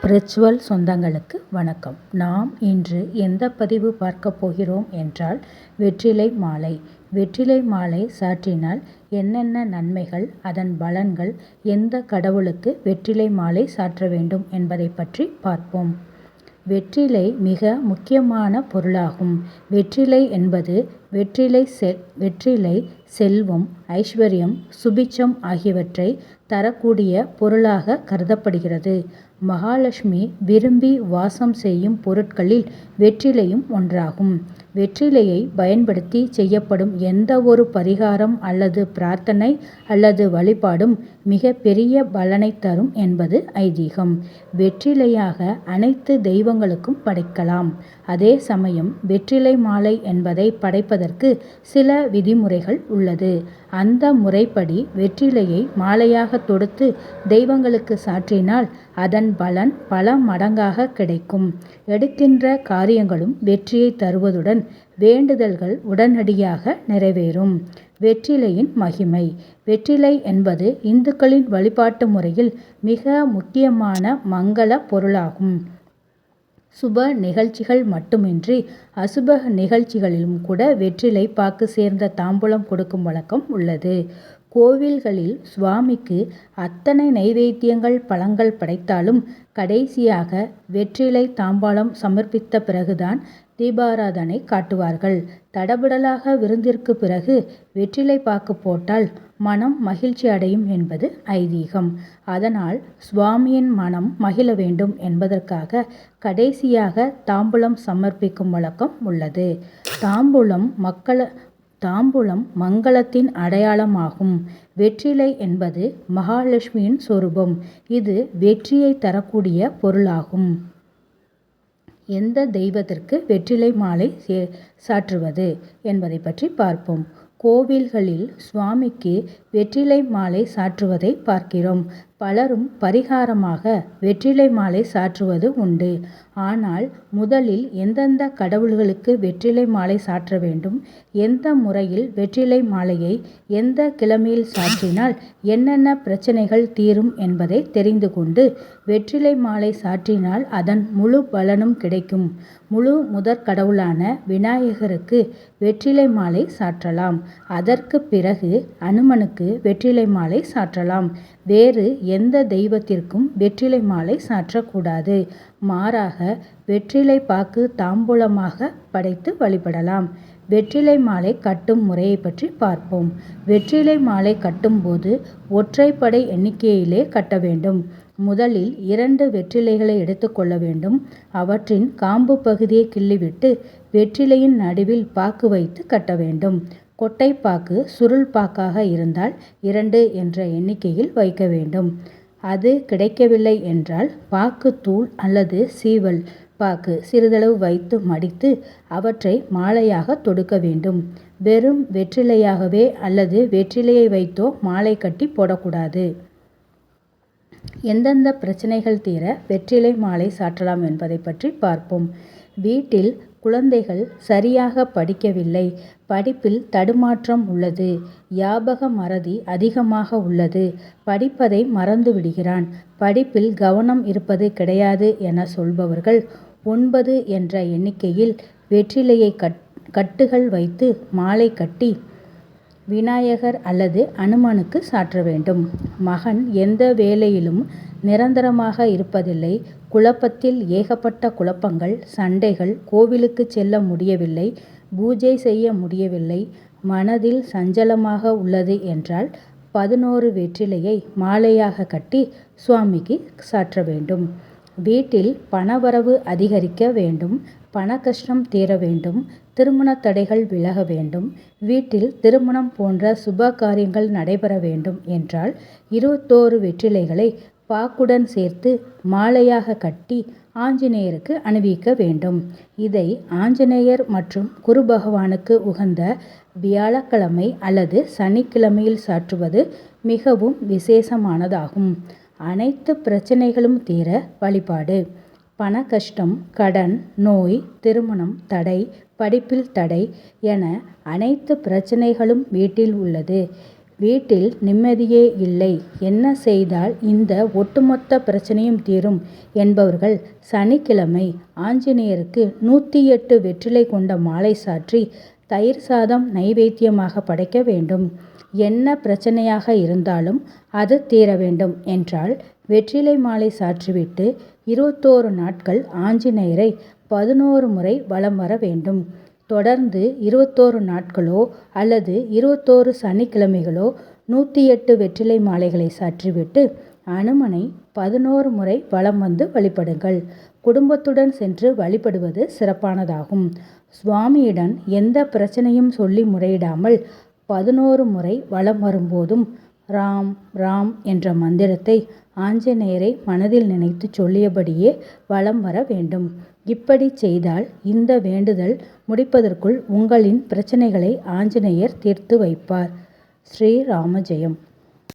Spiritual சொந்தங்களுக்கு வணக்கம். நாம் இன்று எந்த பதிவு பார்க்க போகிறோம் என்றால் வெற்றிலை மாலை. வெற்றிலை மாலை சாற்றினால் என்னென்ன நன்மைகள் அதன் பலன்கள் எந்த கடவுளுக்கு வெற்றிலை மாலை சாற்ற வேண்டும் என்பதை பற்றி பார்ப்போம். வெற்றிலை மிக முக்கியமான பொருளாகும். வெற்றிலை என்பது வெற்றிலை செல் வெற்றிலை செல்வம் ஐஸ்வர்யம் சுபிட்சம் ஆகியவற்றை தரக்கூடிய பொருளாக கருதப்படுகிறது. மகாலட்சுமி விரும்பி வாசம் செய்யும் பொருட்களில் வெற்றிலையும் ஒன்றாகும். வெற்றிலையை பயன்படுத்தி செய்யப்படும் எந்த ஒரு பரிகாரம் அல்லது பிரார்த்தனை அல்லது வழிபாடும் மிக பெரிய பலனை தரும் என்பது ஐதீகம். வெற்றிலையாக அனைத்து தெய்வங்களுக்கும் படைக்கலாம். அதே சமயம் வெற்றிலை மாலை என்பதை அமைப்பதற்கு சில விதிமுறைகள் உள்ளது. அந்த முறைப்படி வெற்றிலையை மாலையாக தொடுத்து தெய்வங்களுக்கு சாற்றினால் அதன் பலன் பல மடங்காக கிடைக்கும். எடுக்கின்ற காரியங்களும் வெற்றியை தருவதுடன் வேண்டுதல்கள் உடனடியாக நிறைவேறும். வெற்றிலையின் மகிமை. வெற்றிலை என்பது இந்துக்களின் வழிபாட்டு முறையில் மிக முக்கியமான மங்கள பொருளாகும். சுப நிகழ்ச்சிகள் மட்டுமின்றி அசுப நிகழ்ச்சிகளிலும் கூட வெற்றிலை பாக்கு சேர்ந்த தாம்பூலம் கொடுக்கும் வழக்கம் உள்ளது. கோவில்களில் சுவாமிக்கு அத்தனை நைவேத்தியங்கள் பழங்கள் படைத்தாலும் கடைசியாக வெற்றிலை தாம்பாளம் சமர்ப்பித்த பிறகுதான் தீபாராதனை காட்டுவார்கள். தடபுடலாக விருந்திற்கு பிறகு வெற்றிலை பாக்கு போட்டால் மனம் மகிழ்ச்சி அடையும் என்பது ஐதீகம். அதனால் சுவாமியின் மனம் மகிழ வேண்டும் என்பதற்காக கடைசியாக தாம்பூலம் சமர்ப்பிக்கும் வழக்கம் உள்ளது. தாம்பூலம் மக்கள தாம்பூலம் மங்களத்தின் அடையாளமாகும். வெற்றிலை என்பது மகாலட்சுமியின் சொரூபம். இது வெற்றியை தரக்கூடிய பொருளாகும். எந்த தெய்வத்திற்கு வெற்றிலை மாலை சாற்றுவது என்பதை பற்றி பார்ப்போம். கோவில்களில் சுவாமிக்கு வெற்றிலை மாலை சாற்றுவதை பார்க்கிறோம். பலரும் பரிகாரமாக வெற்றிலை மாலை சாற்றுவது உண்டு. ஆனால் முதலில் எந்தெந்த கடவுள்களுக்கு வெற்றிலை மாலை சாற்ற வேண்டும்? எந்த முறையில் வெற்றிலை மாலையை எந்த கிழமையில் சாற்றினால் என்னென்ன பிரச்சனைகள் தீரும் என்பதை தெரிந்து கொண்டு வெற்றிலை மாலை சாற்றினால் அதன் முழு பலனும் கிடைக்கும். முழு முதற் கடவுளான விநாயகருக்கு வெற்றிலை மாலை சாற்றலாம். அதற்கு பிறகு அனுமனுக்கு வெற்றிலை மாலை சாற்றலாம். வேறு எந்த தெய்வத்திற்கும் வெற்றிலை மாலை சாற்றக்கூடாது. மாறாக வெற்றிலை பாக்கு தாம்பூலமாக படைத்து வழிபடலாம். வெற்றிலை மாலை கட்டும் முறையை பற்றி பார்ப்போம். வெற்றிலை மாலை கட்டும்போது ஒற்றைப்படை எண்ணிக்கையிலே கட்ட வேண்டும். முதலில் இரண்டு வெற்றிலைகளை எடுத்துக்கொள்ள வேண்டும். அவற்றின் காம்பு பகுதியை கிள்ளிவிட்டு வெற்றிலையின் நடுவில் பாக்கு வைத்து கட்ட வேண்டும். கொட்டைப்பாக்கு சுருள் பாக்காக இருந்தால் இரண்டு என்ற எண்ணிக்கையில் வைக்க வேண்டும். அது கிடைக்கவில்லை என்றால் பாக்கு தூள் அல்லது சீவல் பாக்கு சிறிதளவு வைத்து மடித்து அவற்றை மாலையாக தொடுக்க வேண்டும். வெறும் வெற்றிலையாகவே அல்லது வெற்றிலையை வைத்தோ மாலை கட்டி போடக்கூடாது. எந்தெந்த பிரச்சனைகள் தீர வெற்றிலை மாலை சாற்றலாம் என்பதை பற்றி பார்ப்போம். வீட்டில் குழந்தைகள் சரியாக படிக்கவில்லை. படிப்பில் தடுமாற்றம் உள்ளது. ஞாபக மறதி அதிகமாக உள்ளது. படிப்பதை மறந்து விடுகிறான். படிப்பில் கவனம் இருப்பது கிடையாது என சொல்பவர்கள் ஒன்பது என்ற எண்ணிக்கையில் வெற்றிலையை கட் கட்டுகள் வைத்து மாலை கட்டி விநாயகர் அல்லது அனுமனுக்கு சாற்ற வேண்டும். மகன் எந்த வேலையிலும் நிரந்தரமாக இருப்பதில்லை. குழப்பத்தில் ஏகப்பட்ட குழப்பங்கள் சண்டைகள் கோவிலுக்கு செல்ல முடியவில்லை. பூஜை செய்ய முடியவில்லை. மனதில் சஞ்சலமாக உள்ளது என்றால் பதினோரு வெற்றிலையை மாலையாக கட்டி சுவாமிக்கு சாற்ற வேண்டும். வீட்டில் பணவரவு அதிகரிக்க வேண்டும் பண கஷ்டம் தீர வேண்டும் திருமண தடைகள் விலக வேண்டும் வீட்டில் திருமணம் போன்ற சுப காரியங்கள் நடைபெற வேண்டும் என்றால் இருபத்தோரு வெற்றிலைகளை பாக்குடன் சேர்த்து மாலையாக கட்டி ஆஞ்சநேயருக்கு அணிவிக்க வேண்டும். இதை ஆஞ்சநேயர் மற்றும் குரு பகவானுக்கு உகந்த வியாழக்கிழமை அல்லது சனிக்கிழமையில் சாற்றுவது மிகவும் விசேஷமானதாகும். அனைத்து பிரச்சனைகளும் தீர வழிபாடு. பண கஷ்டம் கடன் நோய் திருமணம் தடை படிப்பில் தடை என அனைத்து பிரச்சனைகளும் வீட்டில் உள்ளது. வீட்டில் நிம்மதியே இல்லை. என்ன செய்தால் இந்த ஒட்டுமொத்த பிரச்சனையும் தீரும் என்பவர்கள் சனிக்கிழமை ஆஞ்சநேயருக்கு நூற்றி எட்டு வெற்றிலை கொண்ட மாலை சாற்றி தயிர் சாதம் நைவேத்தியமாக படைக்க வேண்டும். என்ன பிரச்சனையாக இருந்தாலும் அது தீர வேண்டும் என்றால் வெற்றிலை மாலை சாற்றிவிட்டு இருபத்தோரு நாட்கள் ஆஞ்சநேயரை பதினோரு முறை வலம் வர வேண்டும். தொடர்ந்து இருபத்தோரு நாட்களோ அல்லது இருபத்தோரு சனிக்கிழமைகளோ நூற்றி எட்டு வெற்றிலை மாலைகளை சாற்றிவிட்டு அனுமனை பதினோரு முறை வலம் வந்து வழிபடுங்கள். குடும்பத்துடன் சென்று வழிபடுவது சிறப்பானதாகும். சுவாமியிடம் எந்த பிரச்சனையும் சொல்லி முறையிடாமல் பதினோரு முறை வலம் வரும்போதும் ராம் ராம் என்ற மந்திரத்தை ஆஞ்சநேயரை மனதில் நினைத்து சொல்லியபடியே வலம் வர வேண்டும். இப்படி செய்தால் இந்த வேண்டுதல் முடிப்பதற்குள் உங்களின் பிரச்சனைகளை ஆஞ்சநேயர் தீர்த்து வைப்பார். ஸ்ரீராம ஜெயம்